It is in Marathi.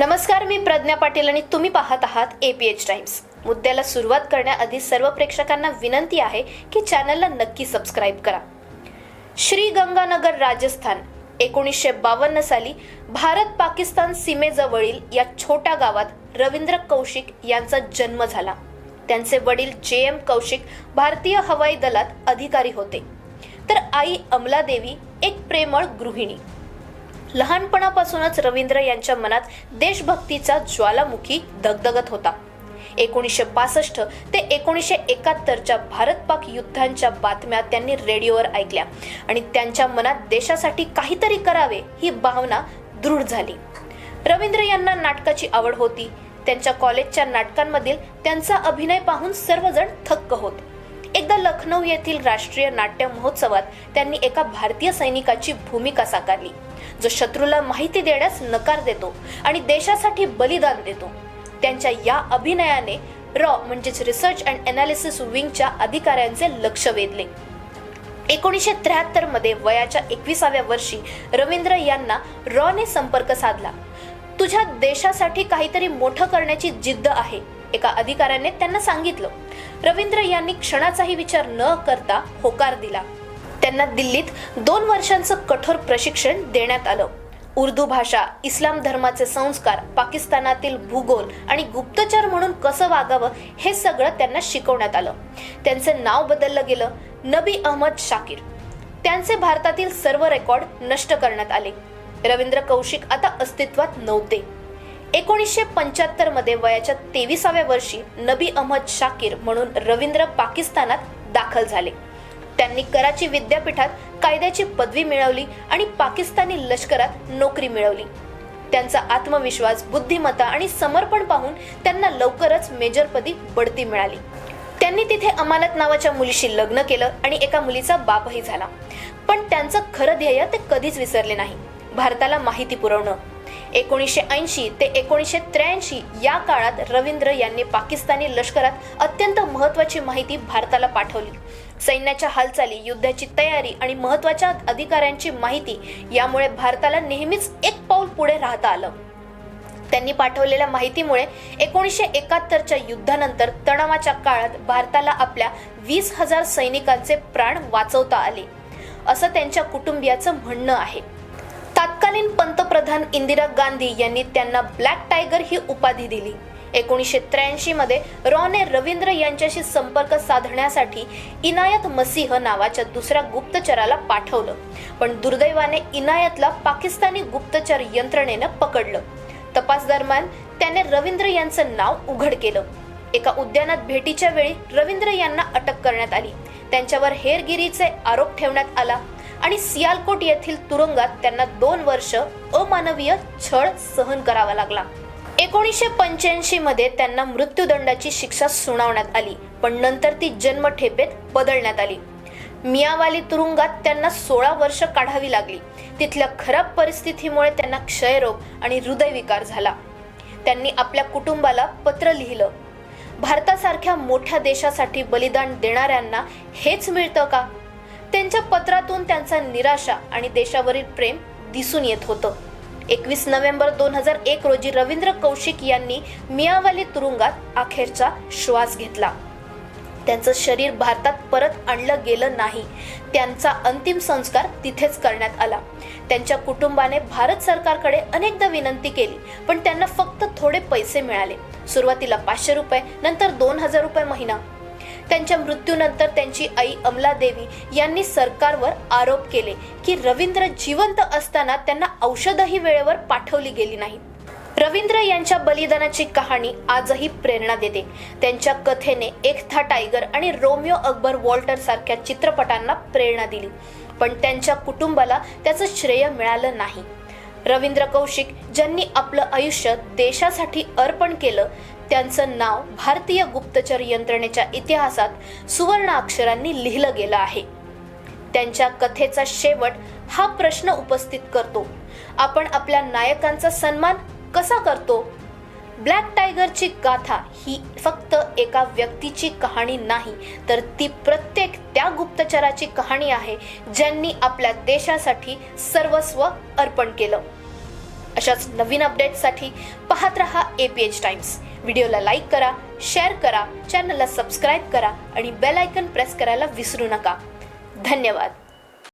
नमस्कार मी प्रज्ञा पाटील आणि तुम्ही पाहत आहात एपीएच टाइम्स मुद्द्याला सुरुवात करण्याआधी सर्व प्रेक्षकांना विनंती आहे की चॅनलला नक्की सबस्क्राईब करा. श्री गंगानगर राजस्थान एकोणीसशे बावन्न साली भारत पाकिस्तान सीमेजवळील या छोट्या गावात रवींद्र कौशिक यांचा जन्म झाला. त्यांचे वडील जे एम कौशिक भारतीय हवाई दलात अधिकारी होते. तर आई अमलादेवी एक प्रेमळ गृहिणी. लहानपणापासूनच रवींद्र यांच्या मनात देशभक्तीचा ज्वालामुखी दगदगत होता. एकोणीसशे पासष्ट ते एकोणीसशे एकाहत्तरच्या भारत पाक युद्धांच्या बातम्या त्यांनी रेडिओवर ऐकल्या आणि त्यांच्या मनात देशासाठी काहीतरी करावे ही भावना दृढ झाली. रवींद्र यांना नाटकाची आवड होती. त्यांच्या कॉलेजच्या नाटकांमधील त्यांचा अभिनय पाहून सर्वजण थक्क होत. एकदा लखनौ येथील राष्ट्रीय नाट्य महोत्सवात त्यांनी एका भारतीय सैनिकाची भूमिका साकारली जो शत्रूला माहिती देण्यास नकार देतो आणि देशासाठी बलिदान देतो. त्यांच्या या अभिनयाने रॉ म्हणजेच रिसर्च अँड अनालिसिस विंगच्या अधिकाऱ्यांचे लक्ष वेधले. एकोणीसशे त्र्याहत्तरमध्ये वयाच्या एकविसाव्या वर्षी रवींद्र यांना रॉने संपर्क साधला. तुझ्या देशासाठी काहीतरी मोठं करण्याची जिद्द आहे एका अधिकाऱ्याने त्यांना सांगितलं. रवींद्र यांनी क्षणाचाही विचार न करता होकार दिला. त्यांना दिल्लीत दोन वर्षांचं कठोर प्रशिक्षण देण्यात आलं. उर्दू भाषा इस्लाम धर्माचे संस्कार पाकिस्तानातील भूगोल आणि गुप्तचर म्हणून कसं वागावं हे सगळं त्यांना शिकवण्यात आलं. त्यांचं नाव बदललं गेलं नबी अहमद शाकीर. त्यांचे भारतातील सर्व रेकॉर्ड नष्ट करण्यात आले. रवींद्र कौशिक आता अस्तित्वात नव्हते. एकोणीसशे पंच्याहत्तरमध्ये वयाच्या तेविसाव्या वर्षी नबी अहमद शाकीर म्हणून रवींद्र पाकिस्तानात दाखल झाले. त्यांनी कराची विद्यापीठात कायद्याची पदवी मिळवली आणि पाकिस्तानी लष्करात नोकरी मिळवली. त्यांचा आत्मविश्वास बुद्धिमत्ता आणि समर्पण पाहून त्यांना लवकरच मेजरपदी बढती मिळाली. त्यांनी तिथे अमानत नावाच्या मुलीशी लग्न केलं आणि एका मुलीचा बापही झाला. पण त्यांचं खरं ध्येय ते कधीच विसरले नाही. भारताला माहिती पुरवणं एकोणीसशे ऐंशी ते एकोणीसशे त्र्याऐंशी या काळात रवींद्र यांनी पाकिस्तानी लष्करात अत्यंत महत्त्वाची माहिती भारताला पाठवली. सैन्याच्या हालचाली युद्धाची तयारी आणि महत्त्वाच्या अधिकाऱ्यांची माहिती यामुळे भारताला नेहमीच एक पाऊल पुढे राहता आलं. त्यांनी पाठवलेल्या माहितीमुळे एकोणीसशे एकाहत्तरच्या युद्धानंतर तणावाच्या काळात भारताला आपल्या वीस हजार सैनिकांचे प्राण वाचवता आले. असं त्यांच्या कुटुंबियाचं म्हणणं आहे. तत्कालीन पंतप्रधान इंदिरा गांधी यांनी त्यांना ब्लॅक टायगर ही उपाधी दिली. एकोणीसशे त्र्याऐंशी मध्ये रॉने रवींद्र यांच्याशी संपर्क साधण्यासाठी इनायत मसीह नावाच्या दुसऱ्या गुप्तचराला पाठवलं. पण दुर्दैवाने इनायतला पाकिस्तानी गुप्तचर यंत्रणेनं पकडलं. तपास दरम्यान त्याने रवींद्र यांचं नाव उघड केलं. एका उद्यानात भेटीच्या वेळी रवींद्र यांना अटक करण्यात आली. त्यांच्यावर हेरगिरीचे आरोप ठेवण्यात आला. आणि सियालकोट येथील तुरुंगात त्यांना दोन वर्ष अमानवीय छळ सहन करावा लागला. एकोणीसशे पंच्याऐंशी मध्ये त्यांना मृत्यूदंडाची शिक्षा सुनावण्यात आली पण नंतर ती जन्मठेपेत बदलण्यात आली. मियावाली तुरुंगात त्यांना सोळा वर्ष काढावी लागली. तिथल्या खराब परिस्थितीमुळे त्यांना क्षयरोग आणि हृदयविकार झाला. त्यांनी आपल्या कुटुंबाला पत्र लिहिलं भारतासारख्या मोठ्या देशासाठी बलिदान देणाऱ्यांना हेच मिळतं का? त्यांच्या पत्रातून त्यांचा निराशा आणि देशावरील प्रेम दिसून येत होतं. एकवीस नोव्हेंबर दोन हजार एक रोजी रवींद्र कौशिक यांनी मियावाली तुरुंगात अखेरचा श्वास घेतला. त्यांचं शरीर भारतात परत आणलं गेलं नाही. त्यांचा अंतिम संस्कार तिथेच करण्यात आला. त्यांच्या कुटुंबाने भारत सरकारकडे अनेकदा विनंती केली पण त्यांना फक्त थोडे पैसे मिळाले. सुरुवातीला पाचशे रुपये नंतर दोन हजार रुपये महिना. त्यांच्या मृत्यूनंतर त्यांची आई अमला देवी यांनी सरकारवर आरोप केले की रवींद्र जिवंत असताना त्यांना औषधही वेळेवर पाठवली गेली नाहीत रवींद्र यांच्या बलिदानाची कहाणी आजही प्रेरणा देते. त्यांच्या कथेने एक था टायगर आणि रोमिओ अकबर वॉल्टर सारख्या चित्रपटांना प्रेरणा दिली. पण त्यांच्या कुटुंबाला त्याचं श्रेय मिळालं नाही. रवींद्र कौशिक ज्यांनी आपलं आयुष्य देशासाठी अर्पण केलं त्यांचं नाव भारतीय गुप्तचर यंत्रणेच्या इतिहासात सुवर्ण अक्षरांनी लिहिलं गेलं आहे. त्यांच्या कथेचा शेवट हा प्रश्न उपस्थित करतो. आपण आपल्या नायकांचा सन्मान कसा करतो? ब्लॅक टायगरची गाथा ही फक्त एका व्यक्तीची कहाणी नाही तर ती प्रत्येक त्या गुप्तचराची कहाणी आहे ज्यांनी आपल्या देशासाठी सर्वस्व अर्पण केलं. अशाच नवीन अपडेटसाठी पाहत रहा ए पी एच टाइम्स व्हिडिओला लाईक करा शेअर करा चॅनलला सबस्क्राईब करा आणि बेल आयकन प्रेस करायला विसरू नका. धन्यवाद.